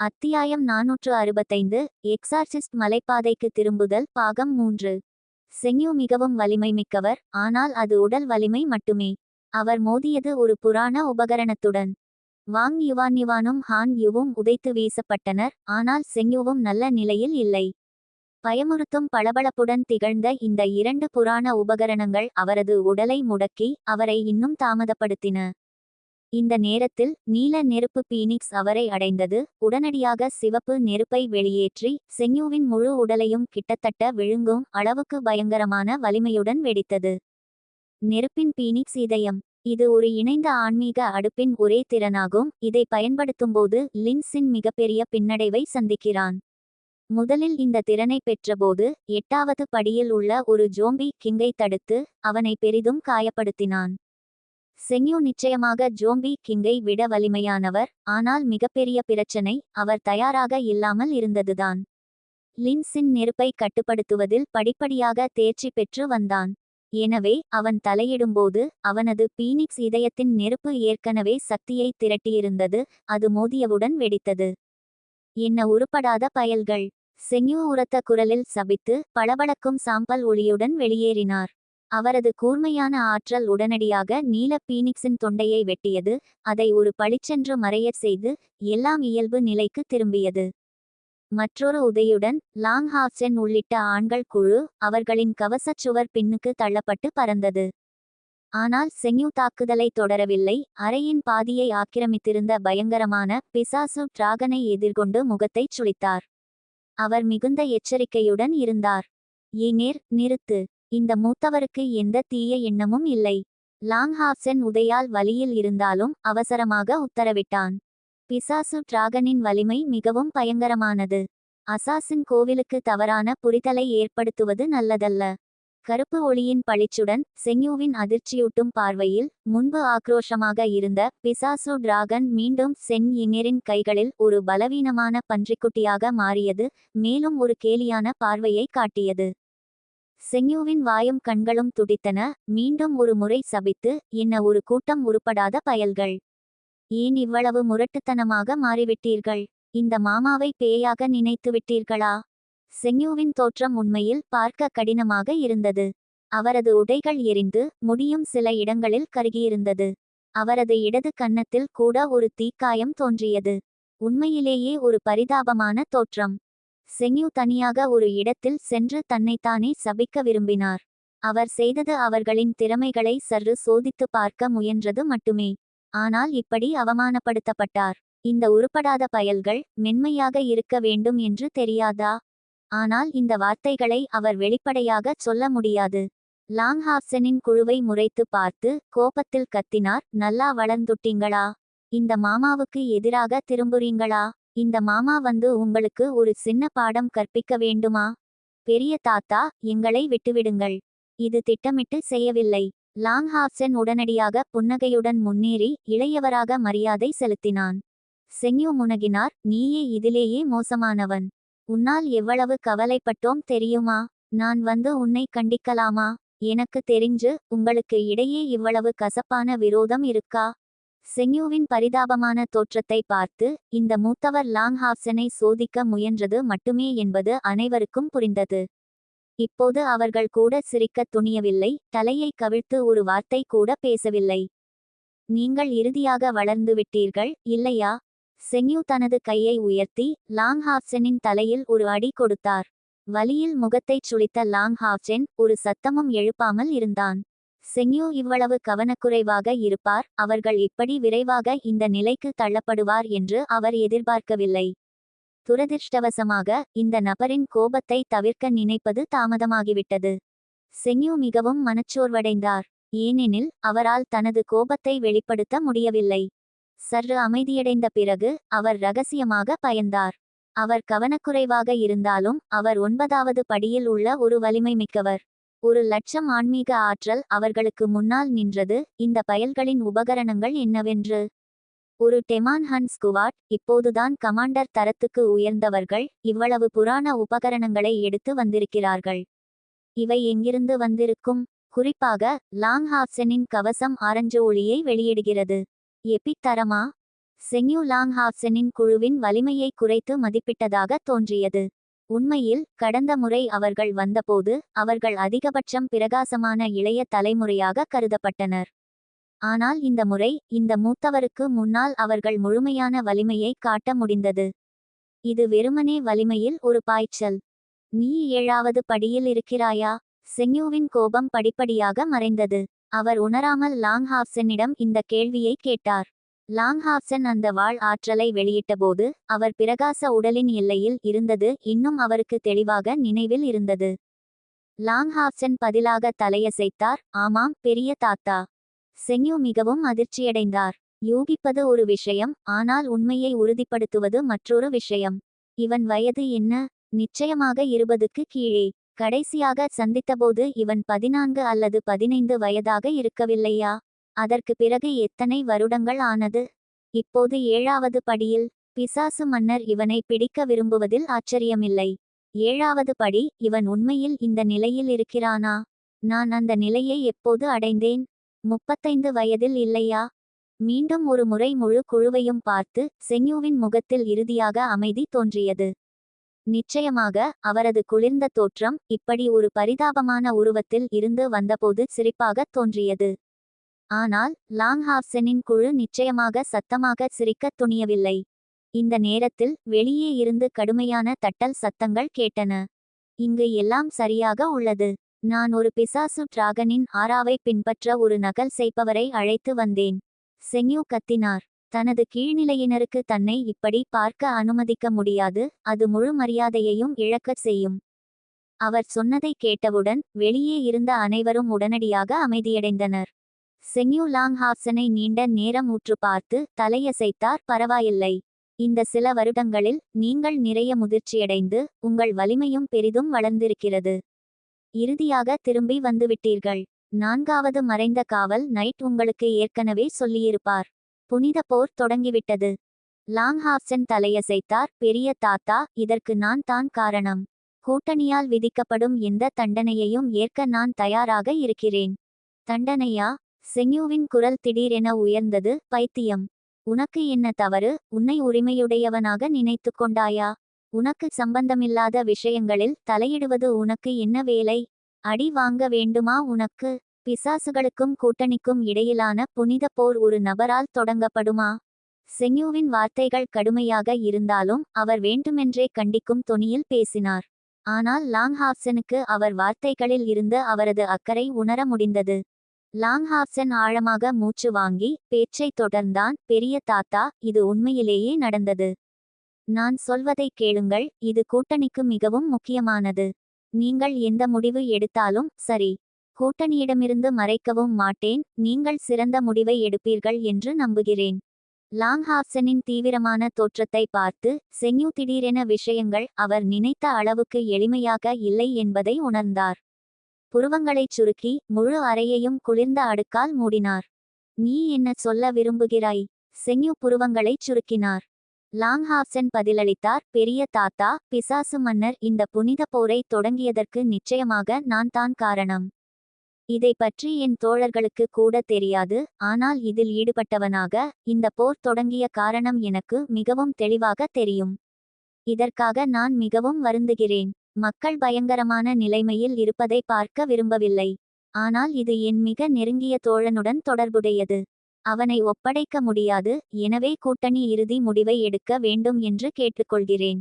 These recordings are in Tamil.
அத்தியாயம் நாநூற்று அறுபத்தைந்து எக்ஸார்சிஸ்ட் மலைப்பாதைக்கு திரும்புதல் பாகம் மூன்று. செங்யூ மிகவும் வலிமை மிக்கவர் ஆனால் அது உடல் வலிமை மட்டுமே. அவர் மோதியது ஒரு புராண உபகரணத்துடன். வாங் யுவான் யுவானும் ஹான் யுவும் உதைத்து வீசப்பட்டனர் ஆனால் செங்யூவும் நல்ல நிலையில் இல்லை. பயமுறுத்தும் பளபளப்புடன் திகழ்ந்த இந்த இரண்டு புராண உபகரணங்கள் அவரது உடலை முடக்கி அவரை இன்னும் தாமதப்படுத்தின. இந்த நேரத்தில் நீல நெருப்பு பீனிக்ஸ் அவரை அடைந்தது. உடனடியாக சிவப்பு நெருப்பை வெளியேற்றி செஞ்சுவின் முழு உடலையும் கிட்டத்தட்ட விழுங்கும் அளவுக்கு பயங்கரமான வலிமையுடன் வெடித்தது. நெருப்பின் பீனிக்ஸ் இதயம். இது ஒரு இணைந்த ஆன்மீக அடுப்பின் ஒரே திறனாகும். இதை பயன்படுத்தும்போது லின்ஸின் மிகப்பெரிய பின்னடைவை சந்திக்கிறான். முதலில் இந்த திறனை பெற்றபோது எட்டாவது படியில் உள்ள ஒரு ஜோம்பி கிங்கை தடுத்து அவனை பெரிதும் காயப்படுத்தினான். செங்யூ நிச்சயமாக ஜோம்பி கிங்கை விட வலிமையானவர் ஆனால் மிகப்பெரிய பிரச்சனை அவர் தயாராக இல்லாமல் இருந்ததுதான். லின்சின் நெருப்பை கட்டுப்படுத்துவதில் படிப்படியாக தேர்ச்சி பெற்று வந்தான். எனவே அவன் தலையிடும்போது அவனது பீனிக்ஸ் இதயத்தின் நெருப்பு ஏற்கனவே சக்தியை திரட்டியிருந்தது அது மோதியவுடன் வெடித்தது. என்ன உருப்படாத பயல்கள். செங்யூ உரத்த குரலில் சபித்து பளபளக்கும் சாம்பல் ஒளியுடன் வெளியேறினார். அவரது கூர்மையான ஆற்றல் உடனடியாக நீல பீனிக்ஸின் தொண்டையை வெட்டியது அதை ஒரு பளிச்சென்று மறையச் செய்து எல்லாம் இயல்பு நிலைக்கு திரும்பியது. மற்றொரு உதையுடன் லாங் ஹாப்சென் உள்ளிட்ட ஆண்கள் குழு அவர்களின் கவசச் சுவர் பின்னுக்கு தள்ளப்பட்டு பறந்தது. ஆனால் செங்யூ தாக்குதலை தொடரவில்லை அறையின் பாதியை ஆக்கிரமித்திருந்த பயங்கரமான பிசாசு டிராகனை எதிர்கொண்டு முகத்தைச் சுழித்தார். அவர் மிகுந்த எச்சரிக்கையுடன் இருந்தார். ஏனேர் நிறுத்து. இந்த மூத்தவருக்கு எந்த தீய எண்ணமும் இல்லை. லாங்ஹாப்சன் உதையால் வலியில் இருந்தாலும் அவசரமாக உத்தரவிட்டான். பிசாசு டிராகனின் வலிமை மிகவும் பயங்கரமானது. அசாசின் கோவிலுக்கு தவறான புரிதலை ஏற்படுத்துவது நல்லதல்ல. கருப்பு ஒளியின் பளிச்சுடன் செங்யூவின் அதிர்ச்சியூட்டும் பார்வையில் முன்பு ஆக்ரோஷமாக இருந்த பிசாசு டிராகன் மீண்டும் சென் இனிரின் கைகளில் ஒரு பலவீனமான பன்றிக்குட்டியாக மாறியது மேலும் ஒரு கேலியான பார்வையை காட்டியது. செங்யூவின் வாயும் கண்களும் துடித்தன. மீண்டும் ஒரு முறை சபித்து என்ன ஒரு கூட்டம் உருப்படாத பயல்கள். ஏன் இவ்வளவு முரட்டுத்தனமாக மாறிவிட்டீர்கள்? இந்த மாமாவை பேயாக நினைத்து விட்டீர்களா? செங்யூவின் தோற்றம் உண்மையில் பார்க்க கடினமாக இருந்தது. அவரது உடைகள் எரிந்து முடியும் சில இடங்களில் கருகியிருந்தது. அவரது இடது கன்னத்தில் கூட ஒரு தீக்காயம் தோன்றியது. உண்மையிலேயே ஒரு பரிதாபமான தோற்றம். செங்யூ தனியாக ஒரு இடத்தில் சென்று தன்னைத்தானே சபிக்க விரும்பினார். அவர் செய்தது அவர்களின் திறமைகளை சற்று சோதித்து பார்க்க முயன்றது மட்டுமே. ஆனால் இப்படி அவமானப்படுத்தப்பட்டார். இந்த உருப்படாத பயல்கள் மென்மையாக இருக்க வேண்டும் என்று தெரியாதா? ஆனால் இந்த வார்த்தைகளை அவர் வெளிப்படையாக சொல்ல முடியாது. லாங்ஹாப்சனின் குழுவை முறைத்து பார்த்து கோபத்தில் கத்தினார் நல்லா வளர்ந்துட்டீங்களா? இந்த மாமாவுக்கு எதிராக திரும்புறீங்களா? இந்த மாமா வந்து உங்களுக்கு ஒரு சின்ன பாடம் கற்பிக்க வேண்டுமா? பெரிய தாத்தா எங்களை விட்டுவிடுங்கள். இது திட்டமிட்டு செய்யவில்லை. லாங் ஹாப்சன் உடனடியாக புன்னகையுடன் முன்னேறி இளையவராக மரியாதை செலுத்தினான். செங்யூ முனகினார் நீயே இதிலேயே மோசமானவன். உன்னால் எவ்வளவு கவலைப்பட்டோம் தெரியுமா? நான் வந்து உன்னை கண்டிக்கலாமா? எனக்கு தெரிஞ்சு உங்களுக்கு இடையே இவ்வளவு கசப்பான விரோதம் இருக்கா? செங்யூவின் பரிதாபமான தோற்றத்தை பார்த்து இந்த மூத்தவர் லாங்ஹாப்சனை சோதிக்க முயன்றது மட்டுமே என்பது அனைவருக்கும் புரிந்தது. இப்போது அவர்கள் கூட சிரிக்கத் துணியவில்லை தலையை கவிழ்த்து ஒரு வார்த்தை கூட பேசவில்லை. நீங்கள் இறுதியாக வளர்ந்து விட்டீர்கள் இல்லையா? செங்யூ தனது கையை உயர்த்தி லாங் ஹாப்சனின் தலையில் ஒரு அடி கொடுத்தார். வலியில் முகத்தைச் சுளித்த லாங் ஹாப்சென் ஒரு சத்தமும் எழுப்பாமல் இருந்தான். செங்யூ இவ்வளவு கவனக்குறைவாக இருப்பார் அவர்கள் இப்படி விரைவாக இந்த நிலைக்கு தள்ளப்படுவார் என்று அவர் எதிர்பார்க்கவில்லை. துரதிர்ஷ்டவசமாக இந்த நபரின் கோபத்தை தவிர்க்க நினைப்பது தாமதமாகிவிட்டது. செங்யூ மிகவும் மனச்சோர்வடைந்தார். ஏனெனில் அவரால் தனது கோபத்தை வெளிப்படுத்த முடியவில்லை. சற்று அமைதியடைந்த பிறகு அவர் ரகசியமாக பயந்தார். அவர் கவனக்குறைவாக இருந்தாலும் அவர் ஒன்பதாவது படியில் உள்ள ஒரு வலிமை மிக்கவர் ஒரு லட்சம் ஆன்மீக ஆற்றல் அவர்களுக்கு முன்னால் நின்றது. இந்த பயல்களின் உபகரணங்கள் என்னவென்று? ஒரு டெமான் ஹன் ஸ்குவாட் இப்போதுதான் கமாண்டர் தரத்துக்கு உயர்ந்தவர்கள் இவ்வளவு புராண உபகரணங்களை எடுத்து வந்திருக்கிறார்கள். இவை எங்கிருந்து வந்திருக்கும்? குறிப்பாக லாங் ஹாப்சனின் கவசம் ஆரஞ்சு ஒளியை வெளியிடுகிறது. எபிக் தரமா? செங்யூ லாங் ஹாப்சனின் குழுவின் வலிமையை குறைத்து மதிப்பிட்டதாக தோன்றியது. உண்மையில் கடந்த முறை அவர்கள் வந்தபோது அவர்கள் அதிகபட்சம் பிரகாசமான இளைய தலைமுறையாக கருதப்பட்டனர். ஆனால் இந்த முறை இந்த மூத்தவருக்கு முன்னால் அவர்கள் முழுமையான வலிமையை காட்ட முடிந்தது. இது வெறுமனே வலிமையில் ஒரு பாய்ச்சல். நீ ஏழாவது படியில் இருக்கிறாயா? செங்யூவின் கோபம் படிப்படியாக மறைந்தது. அவர் உணராமல் லாங்ஹாப்சனிடம் இந்த கேள்வியை கேட்டார். லாங்ஹாப்சன் அந்த வாழ் ஆற்றலை வெளியிட்டபோது அவர் பிரகாச உடலின் எல்லையில் இருந்தது இன்னும் அவருக்கு தெளிவாக நினைவில் இருந்தது. லாங்ஹாப்சன் பதிலாக தலையசைத்தார் ஆமாம் பெரிய தாத்தா. சென்யூ மிகவும் அதிர்ச்சியடைந்தார். யூகிப்பது ஒரு விஷயம் ஆனால் உண்மையை உறுதிப்படுத்துவது மற்றொரு விஷயம். இவன் வயது என்ன? நிச்சயமாக இருபதுக்கு கீழே. கடைசியாக சந்தித்தபோது இவன் பதினான்கு அல்லது பதினைந்து வயதாக இருக்கவில்லையா? அதற்கு பிறகு எத்தனை வருடங்கள் ஆனது? இப்போது ஏழாவது படியில் பிசாசு மன்னர் இவனை பிடிக்க விரும்புவதில் ஆச்சரியமில்லை. ஏழாவது படி இவன் உண்மையில் இந்த நிலையில் இருக்கிறானா? நான் அந்த நிலையை எப்போது அடைந்தேன்? முப்பத்தைந்து வயதில் இல்லையா? மீண்டும் ஒரு முறை முழு குழுவையும் பார்த்து செங்யூவின் முகத்தில் இறுதியாக அமைதி தோன்றியது. நிச்சயமாக அவரது குளிர்ந்த தோற்றம் இப்படி ஒரு பரிதாபமான உருவத்தில் இருந்து வந்தபோது சிரிப்பாகத் தோன்றியது. ஆனால் லாங்ஹாப்சனின் குழு நிச்சயமாக சத்தமாக சிரிக்கத் துணியவில்லை. இந்த நேரத்தில் வெளியே இருந்து கடுமையான தட்டல் சத்தங்கள் கேட்டன. இங்கு எல்லாம் சரியாக உள்ளது. நான் ஒரு பிசாசு டிராகனின் ஆறாவை பின்பற்ற ஒரு நகல் செய்பவரை அழைத்து வந்தேன். செங்யூ கத்தினார். தனது கீழ்நிலையினருக்கு தன்னை இப்படி பார்க்க அனுமதிக்க முடியாது அது முழு மரியாதையையும் இழக்கச் செய்யும். அவர் சொன்னதை கேட்டவுடன் வெளியே இருந்த அனைவரும் உடனடியாக அமைதியடைந்தனர். செங்யூ லாங் ஹாப்சனை நீண்ட நேரம் உற்று பார்த்து தலையசைத்தார் பரவாயில்லை. இந்த சில வருடங்களில் நீங்கள் நிறைய முதிர்ச்சியடைந்து உங்கள் வலிமையும் பெரிதும் வளர்ந்திருக்கிறது. இறுதியாக திரும்பி வந்துவிட்டீர்கள். நான்காவது மறைந்த காவல் நைட் உங்களுக்கு ஏற்கனவே சொல்லியிருப்பார். புனித போர் தொடங்கிவிட்டது. லாங்ஹாப்சன் தலையசைத்தார் பெரிய தாத்தா இதற்கு நான் தான் காரணம். கூட்டணியால் விதிக்கப்படும் எந்த தண்டனையையும் ஏற்க நான் தயாராக இருக்கிறேன். தண்டனையா? செங்யூவின் குரல் திடீரென உயர்ந்தது. பைத்தியம்! உனக்கு என்ன தவறு? உன்னை உரிமையுடையவனாக நினைத்து கொண்டாயா? உனக்கு சம்பந்தமில்லாத விஷயங்களில் தலையிடுவது உனக்கு என்ன வேலை? அடி வாங்க வேண்டுமா உனக்கு? பிசாசுகளுக்கும் கூட்டணிக்கும் இடையிலான புனித போர் ஒரு நபரால் தொடங்கப்படுமா செங்யூவின் வார்த்தைகள் கடுமையாக இருந்தாலும் அவர் வேண்டுமென்றே கண்டிக்கும் தொனியில் பேசினார். ஆனால் லாங்ஹாப்சனுக்கு அவர் வார்த்தைகளில் இருந்து அவரது அக்கறை உணர முடிந்தது. லாங்ஹாப்சன் ஆழமாக மூச்சு வாங்கி பேச்சை தொடர்ந்தான் பெரிய தாத்தா இது உண்மையிலேயே நடந்தது. நான் சொல்வதை கேளுங்கள் இது கூட்டணிக்கு மிகவும் முக்கியமானது. நீங்கள் எந்த முடிவு எடுத்தாலும் சரி. கூட்டணியிடமிருந்து மறைக்கவும் மாட்டேன் நீங்கள் சிறந்த முடிவை எடுப்பீர்கள் என்று நம்புகிறேன் லாங்ஹாப்சனின் தீவிரமான தோற்றத்தை பார்த்து சென்யூ திடீரென விஷயங்கள் அவர் நினைத்த அளவுக்கு எளிமையாக இல்லை என்பதை உணர்ந்தார். புருவங்களைச் சுருக்கி முழு அறையையும் குளிர்ந்த அடுக்கால் மூடினார். நீ என்ன சொல்ல விரும்புகிறாய்? செங்யூ புருவங்களைச் சுருக்கினார். லாங்ஹாப்சன் பதிலளித்தார் பெரிய தாத்தா பிசாசு மன்னர் இந்த புனித போரை தொடங்கியதற்கு நிச்சயமாக நான் தான் காரணம். இதை பற்றி என் தோழர்களுக்கு கூட தெரியாது ஆனால் இதில் ஈடுபட்டவனாக இந்த போர் தொடங்கிய காரணம் எனக்கு மிகவும் தெளிவாக தெரியும். இதற்காக நான் மிகவும் வருந்துகிறேன். மக்கள் பயங்கரமான நிலைமையில் இருப்பதை பார்க்க விரும்பவில்லை. ஆனால் இது என் மிக நெருங்கிய தோழனுடன் தொடர்புடையது. அவனை ஒப்படைக்க முடியாது எனவே கூட்டணி இறுதி முடிவை எடுக்க வேண்டும் என்று கேட்டுக்கொள்கிறேன்.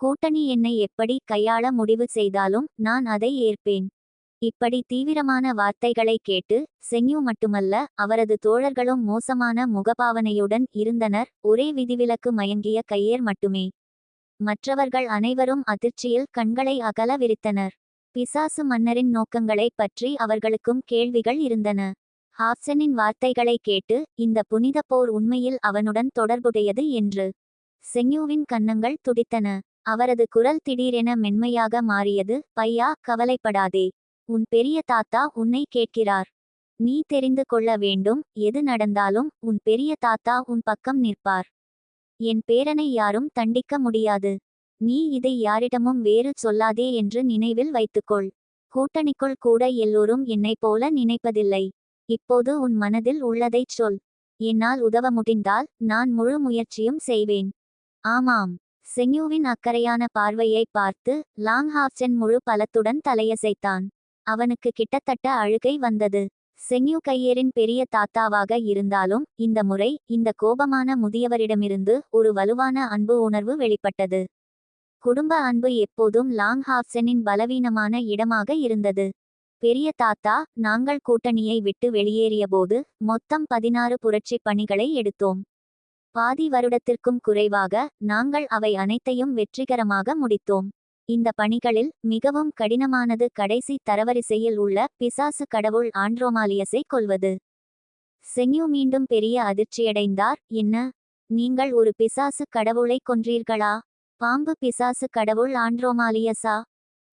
கூட்டணி என்னை எப்படி கையாள முடிவு செய்தாலும் நான் அதை ஏற்பேன். இப்படி தீவிரமான வார்த்தைகளை கேட்டு சென்யூ மட்டுமல்ல அவரது தோழர்களும் மோசமான முகபாவனையுடன் இருந்தனர் ஒரே விதிவிலக்கு மயங்கிய கையேர் மட்டுமே. மற்றவர்கள் அனைவரும் அதிர்ச்சியில் கண்களை அகல விரித்தனர். பிசாசு மன்னரின் நோக்கங்களை பற்றி அவர்களுக்கும் கேள்விகள் இருந்தன. ஹாப்சனின் வார்த்தைகளை கேட்டு இந்த புனித போர் உண்மையில் அவனுடன் தொடர்புடையது என்று செங்யூவின் கன்னங்கள் துடித்தன. அவரது குரல் திடீரென மென்மையாக மாறியது பையா கவலைப்படாதே. உன் பெரிய தாத்தா உன்னை கேட்கிறார். நீ தெரிந்து கொள்ள வேண்டும் எது நடந்தாலும் உன் பெரிய தாத்தா உன் பக்கம் நிற்பார். என் பேரனை யாரும் தண்டிக்க முடியாது. நீ இதை யாரிடமும் வேறு சொல்லாதே என்று நினைவில் வைத்துக்கொள். கூட்டணிக்குள் கூட எல்லோரும் என்னைப் போல நினைப்பதில்லை. இப்போது உன் மனதில் உள்ளதைச் சொல். என்னால் உதவ முடிந்தால் நான் முழு முயற்சியும் செய்வேன். ஆமாம். சென்யூவின் அக்கறையான பார்வையை பார்த்து லாங்ஹாப்சென் முழு பலத்துடன் தலையசைத்தான். அவனுக்கு கிட்டத்தட்ட அழுகை வந்தது. செங்யூ கையேரின் பெரிய தாத்தாவாக இருந்தாலும் இந்த முறை இந்த கோபமான முதியவரிடமிருந்து ஒரு வலுவான அன்பு உணர்வு வெளிப்பட்டது. குடும்ப அன்பு எப்போதும் லாங் ஹாப்சனின் பலவீனமான இடமாக இருந்தது. பெரிய தாத்தா நாங்கள் கூட்டணியை விட்டு வெளியேறியபோது மொத்தம் பதினாறு புரட்சி பணிகளை எடுத்தோம். பாதி வருடத்திற்கும் குறைவாக நாங்கள் அவை அனைத்தையும் வெற்றிகரமாக முடித்தோம். இந்த பணிகளில் மிகவும் கடினமானது கடைசி தரவரிசையில் உள்ள பிசாசு கடவுள் ஆண்ட்ரோமாலியஸை கொள்வது செங்யூ மீண்டும் பெரிய அதிர்ச்சியடைந்தார். என்ன? நீங்கள் ஒரு பிசாசு கடவுளை கொன்றீர்களா? பாம்பு பிசாசு கடவுள் ஆண்ட்ரோமாலியஸா?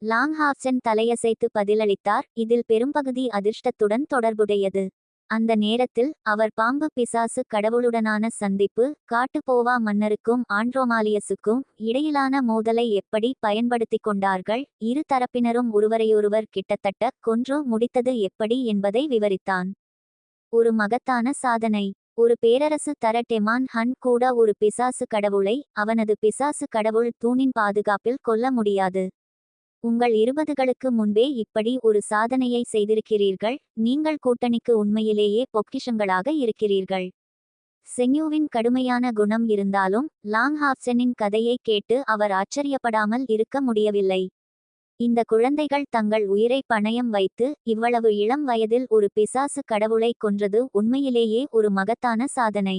லாங்ஹாப்சன் தலையசைத்து பதிலளித்தார். இதில் பெரும்பகுதி அதிர்ஷ்டத்துடன் தொடர்புடையது. அந்த நேரத்தில் அவர் பாம்பு பிசாசு கடவுளுடனான சந்திப்பு காட்டுப்போவா மன்னருக்கும் ஆண்ட்ரோமாலியஸுக்கும் இடையிலான மோதலை எப்படி பயன்படுத்திக் கொண்டார்கள் இரு தரப்பினரும் ஒருவரையொருவர் கிட்டத்தட்ட கொன்று முடித்தது எப்படி என்பதை விவரித்தான். ஒரு மகத்தான சாதனை. ஒரு பேரரசு தர டெமான் ஹன் கூட ஒரு பிசாசு கடவுளை அவனது பிசாசு கடவுள் தூணின் பாதுகாப்பில் கொல்ல முடியாது. உங்கள் இருபதுகளுக்கு முன்பே இப்படி ஒரு சாதனையை செய்திருக்கிறீர்கள். நீங்கள் கூட்டணிக்கு உண்மையிலேயே பொக்கிஷங்களாக இருக்கிறீர்கள். செங்யூவின் கடுமையான குணம் இருந்தாலும் லாங் ஹாப்சனின் கதையை கேட்டு அவர் ஆச்சரியப்படாமல் இருக்க முடியவில்லை. இந்த குழந்தைகள் தங்கள் உயிரை பணயம் வைத்து இவ்வளவு இளம் வயதில் ஒரு பிசாசு கடவுளை கொன்றது உண்மையிலேயே ஒரு மகத்தான சாதனை.